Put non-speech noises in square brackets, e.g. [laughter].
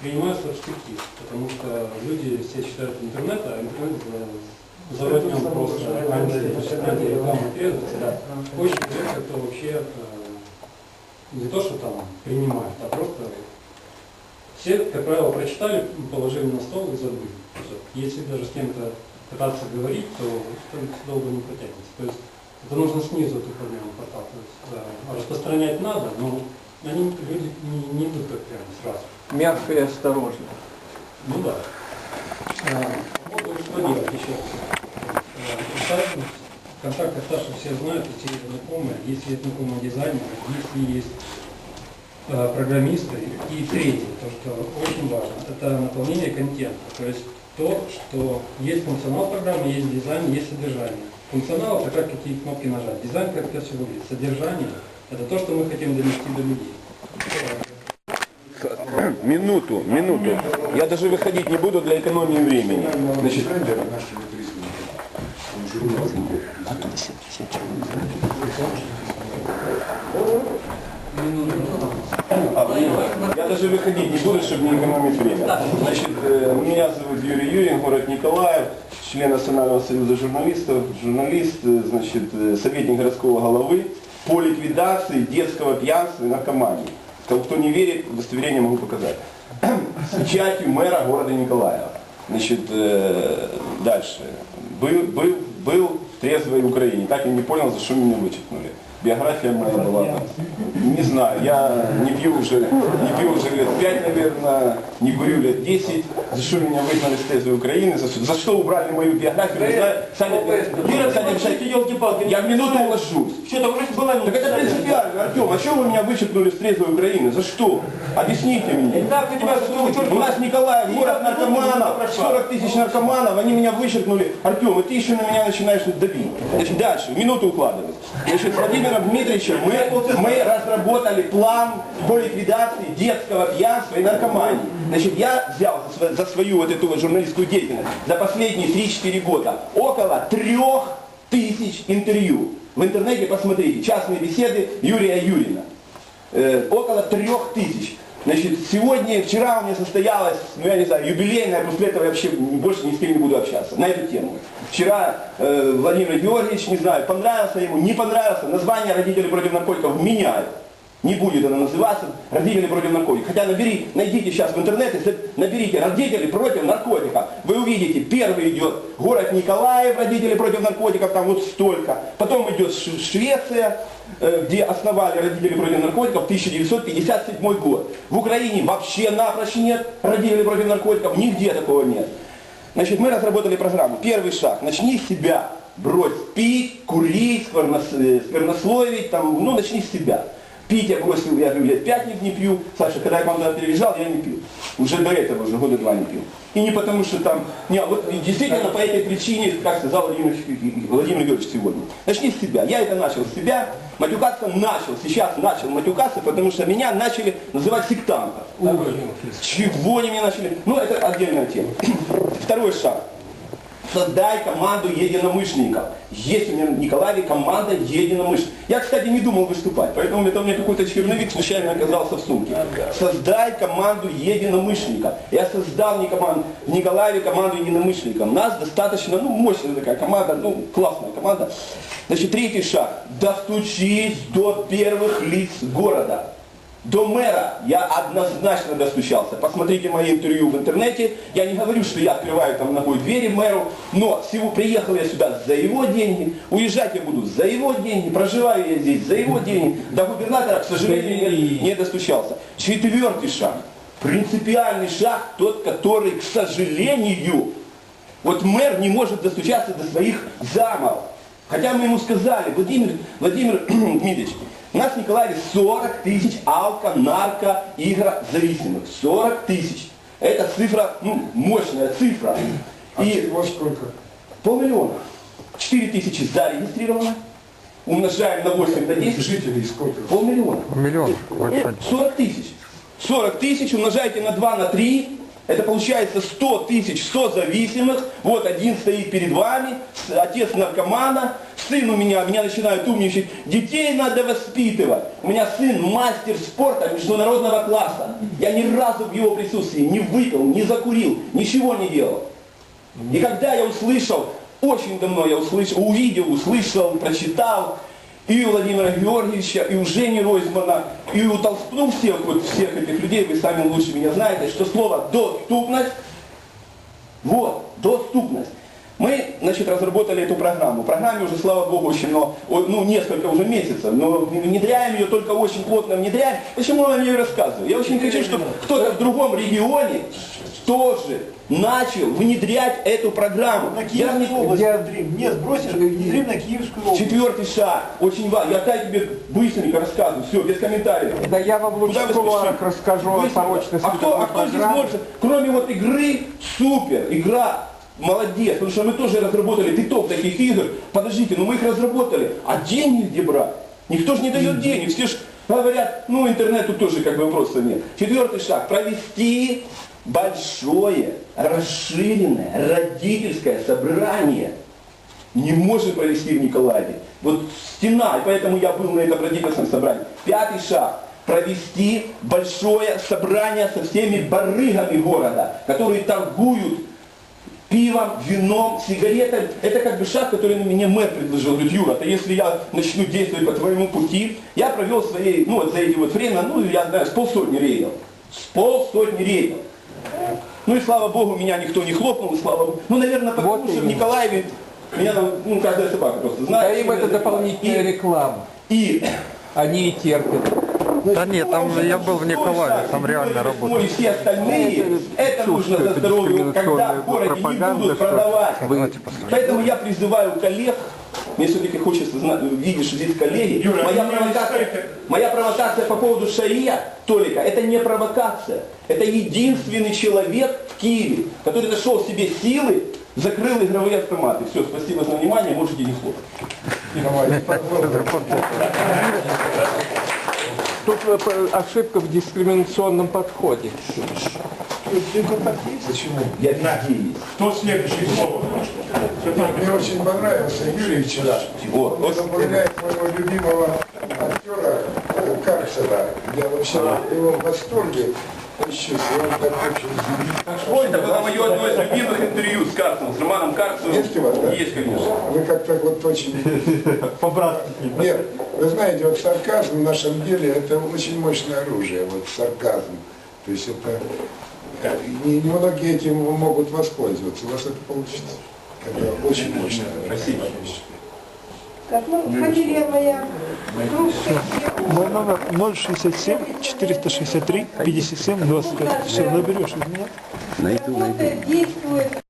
Принимаются в штыки, потому что люди все считают интернет, а интернет э, заводнем просто анти- антирекламной трезвости, да. Очень редко кто вообще э, не то, что там принимает, а просто все, как правило, прочитали, положили на стол и забыли. Если даже с кем-то пытаться говорить, то долго не протянется. То есть это нужно снизу эту проблему подталкивать. Да. Распространять надо, но они, люди не, не идут так прямо сразу. Мягко и осторожно. Ну да. А, что делать еще? А, В контактах Саша все знают, все знакомые, если есть знакомые дизайнеры, если есть э, программисты. И третье, то, что очень важно, это наполнение контента. То есть то, что есть функционал программы, есть дизайн, есть содержание. Функционал это как какие кнопки нажать. Дизайн как это все выглядит. Содержание это то, что мы хотим донести до людей. Минуту, минуту. Я даже выходить не буду для экономии времени. Значит, я даже выходить не буду, чтобы не экономить время. Значит, э, меня зовут Юрий Юрин, город Николаев, член Национального союза журналистов, журналист, э, значит, э, советник городского головы по ликвидации детского пьянства и наркомании. Кто, не верит, удостоверение могу показать. С печатью мэра города Николаева. Значит, дальше. Был, был, был в трезвой Украине. Так и не понял, за что меня вычеркнули. Биография моя была там. Не знаю, я не пью уже, не пью уже лет 5, наверное, не курю лет 10. За что меня выгнали с трезвой Украины, за, что- за что убрали мою биографию, не знаю. Саня, Юра, Саня, елки-палки, я в минуту уложусь. Что там уже была Так это принципиально, Артем, а что вы меня вычеркнули с трезвой Украины? За что? Объясните мне. Так, у тебя что, У нас Николаев, город наркоманов, 40 тысяч наркоманов, они меня вычеркнули. Артем, и ты еще на меня начинаешь давить. Значит, дальше, минуту укладывать. Значит, Владимиром Дмитриевичем мы, мы разработали план по ликвидации детского пьянства и наркомании. Значит, я взял за сво- за свою вот эту вот журналистскую деятельность за последние 3-4 года около трех тысяч интервью. В интернете посмотрите, частные беседы Юрия Юрина э, около трех тысяч. Значит, сегодня, вчера у меня состоялась, ну я не знаю, юбилейная, после этого я вообще больше ни с кем не буду общаться на эту тему. Вчера э, Владимир Георгиевич, не знаю, понравился ему, не понравился, название «Родители против наркотиков» меняют. Не будет она называться «Родители против наркотиков». Хотя набери, найдите сейчас в интернете, наберите «Родители против наркотиков». Вы увидите, первый идет город Николаев, «Родители против наркотиков», там вот столько. Потом идет Швеция, э, где основали «Родители против наркотиков» 1957 год. В Украине вообще напрочь нет «Родители против наркотиков», нигде такого нет. Значит, мы разработали программу. Первый шаг. Начни с себя. Брось пить, курить, э, сквернословить, там, ну, начни с себя. Пить я бросил, я говорю, лет пять не, не пью. Саша, когда я к вам туда переезжал, я не пил. Уже до этого, уже года два не пил. И не потому, что там... Не, вот действительно по этой причине, как сказал Владимир, Владимир Георгиевич сегодня. Начни с себя. Я это начал с себя. Матюкаться начал. Сейчас начал матюкаться, потому что меня начали называть сектантом. Чего они меня начали? Ну, это отдельная тема. [clears throat] Второй шаг. Создай команду единомышленников. Есть у меня в Николаеве команда единомышленников. Я, кстати, не думал выступать, поэтому это у меня какой-то черновик случайно оказался в сумке. Создай команду единомышленников. Я создал не команду, в Николаеве команду единомышленников. Нас достаточно, ну, мощная такая команда, ну, классная команда. Значит, третий шаг. Достучись до первых лиц города. До мэра я однозначно достучался. Посмотрите мои интервью в интернете. Я не говорю, что я открываю там ногой двери мэру, но всего приехал я сюда за его деньги, уезжать я буду за его деньги, проживаю я здесь за его деньги. До губернатора, к сожалению, не, достучался. Четвертый шаг. Принципиальный шаг, тот, который, к сожалению, вот мэр не может достучаться до своих замов. Хотя мы ему сказали, Владимир, Владимир [clears throat] Дмитриевич, у нас в Николаеве 40 тысяч алко, нарко, игрозависимых. 40 тысяч. Это цифра, ну, мощная цифра. И Всего сколько? полмиллиона. 4 тысячи зарегистрировано. Умножаем на 8 на 10. Жителей сколько? Полмиллиона. Миллион. 40 тысяч. 40 тысяч умножайте на 2, на 3. Это получается 100 тысяч созависимых. Вот один стоит перед вами, отец наркомана, сын у меня, меня начинают умничать. Детей надо воспитывать. У меня сын мастер спорта международного класса. Я ни разу в его присутствии не выпил, не закурил, ничего не делал. И когда я услышал, очень давно я услышал, увидел, услышал, прочитал, и у Владимира Георгиевича, и у Жени Ройзмана, и у Толст- ну, всех, вот, всех этих людей, вы сами лучше меня знаете, что слово «доступность» Вот, доступность. Мы, значит, разработали эту программу. Программе уже, слава богу, очень много, о, ну, несколько уже месяцев, но внедряем ее только очень плотно внедряем. Почему я вам ее рассказываю? Я очень хочу, чтобы кто-то в другом регионе тоже начал внедрять эту программу. На Я не- Киевскую область внедрим. Нет, сбросишь, внедрим на Киевскую область. Четвертый шаг, очень важный. Я опять тебе быстренько рассказываю, все, без комментариев. Да я вам лучше Куда вы в спешите? расскажу о Быстро. порочности А кто, а кто здесь может, кроме вот игры, супер, игра, молодец, потому что мы тоже разработали пяток таких игр. Подождите, ну мы их разработали, а деньги где брать? Никто же не дает денег, все же говорят, ну интернету тоже как бы вопросов нет. Четвертый шаг, провести большое, расширенное родительское собрание не может провести в Николаеве. Вот стена, и поэтому я был на этом родительском собрании. Пятый шаг. Провести большое собрание со всеми барыгами города, которые торгуют пивом, вином, сигаретами. Это как бы шаг, который мне мэр предложил. Говорит, Юра, то если я начну действовать по твоему пути, я провел своей, ну вот за эти вот время, ну я знаю, с полсотни рейдов. С полсотни рейдов. Ну и слава богу, меня никто не хлопнул, слава богу. Ну, наверное, потому Вот что в. Николаеве меня там, ну, каждая собака просто Да знает. им это дополнительная И- реклама. И Они и терпят. Да нет, там я был в Николаеве, там реально работал. Ну все остальные, это нужно за здоровье, когда в городе не будут что- продавать. Поэтому я призываю коллег, мне все-таки хочется знать, видишь, здесь коллеги, Юра, моя, провокация, моя провокация по поводу Шария, Толика, это не провокация. Это единственный человек в Киеве, который нашел в себе силы, закрыл игровые автоматы. Все, спасибо за внимание, можете не хлопать. Тут э, ошибка в дискриминационном подходе. Почему? Я есть. Кто следующий слово? Мне очень понравился Юрий вчера. Вот. Он напоминает моего любимого актера э, Карцера. Я вообще его в восторге. Еще, Ой, это было мое одно из любимых интервью с Карцевым, с Романом Карцевым. Есть у вас, да? Есть, конечно. Вы как-то вот очень... [laughs] По-братски. Нет, вы знаете, вот сарказм в нашем деле это очень мощное оружие, вот сарказм. То есть это... Не, не многие этим могут воспользоваться. У вас это получится. Это очень мощное. Спасибо. Так, ну, фамилия моя, друг Мой номер 067 463 57 25. Все, наберешь из меня. Найду, найду.